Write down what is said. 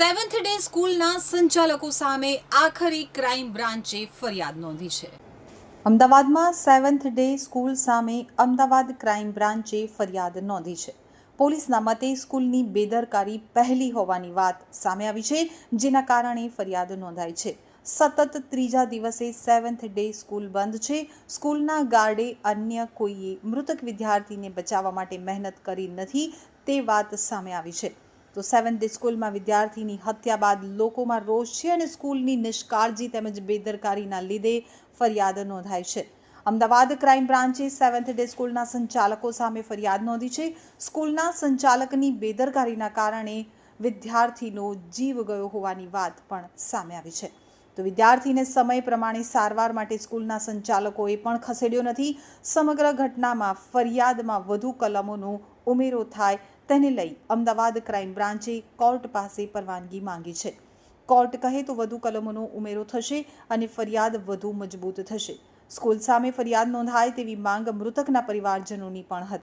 Seventh day સ્કૂલના સંચાલકો સામે આખરી ક્રાઇમ બ્રાન્ચે ફરિયાદ નોંધી છે. અમદાવાદમાં સેવન્થ ડે સ્કૂલ સામે અમદાવાદ ક્રાઇમ બ્રાન્ચે ફરિયાદ નોંધી છે. પોલીસના મતે સ્કૂલની બેદરકારી પહેલી હોવાની વાત સામે આવી છે, જેના કારણે ફરિયાદ નોંધાઈ છે. સતત ત્રીજા દિવસે સેવન્થ ડે સ્કૂલ બંધ છે. સ્કૂલના ગાર્ડે અન્ય કોઈએ મૃતક વિદ્યાર્થીને બચાવવા માટે મહેનત કરી નથી તે વાત સામે આવી છે. તો સેવન્થ ડે સ્કૂલમાં વિદ્યાર્થીની હત્યા બાદ લોકોમાં રોષ છે અને સ્કૂલની નિષ્કાળજી તેમજ બેદરકારીના લીધે ફરિયાદ નોંધાઈ છે. અમદાવાદ ક્રાઇમ બ્રાન્ચે સેવન્થ ડે સ્કૂલના સંચાલકો સામે ફરિયાદ નોંધી છે. સ્કૂલના સંચાલકની બેદરકારીના કારણે વિદ્યાર્થીનો જીવ ગયો હોવાની વાત પણ સામે આવી છે. તો વિદ્યાર્થીને સમય પ્રમાણે સારવાર માટે સ્કૂલના સંચાલકોએ પણ ખસેડ્યો નથી. સમગ્ર ઘટનામાં ફરિયાદમાં વધુ કલમોનો ઉમેરો થાય તેને લઈ અમદાવાદ ક્રાઇમ બ્રાન્ચે કોર્ટ પાસે પરવાનગી માંગી છે. કોર્ટ કહે તો વધુ કલમોનો ઉમેરો થશે અને ફરિયાદ વધુ મજબૂત થશે. સ્કૂલ સામે ફરિયાદ નોંધાય તેવી માંગ મૃતકના પરિવારજનોની પણ હતી.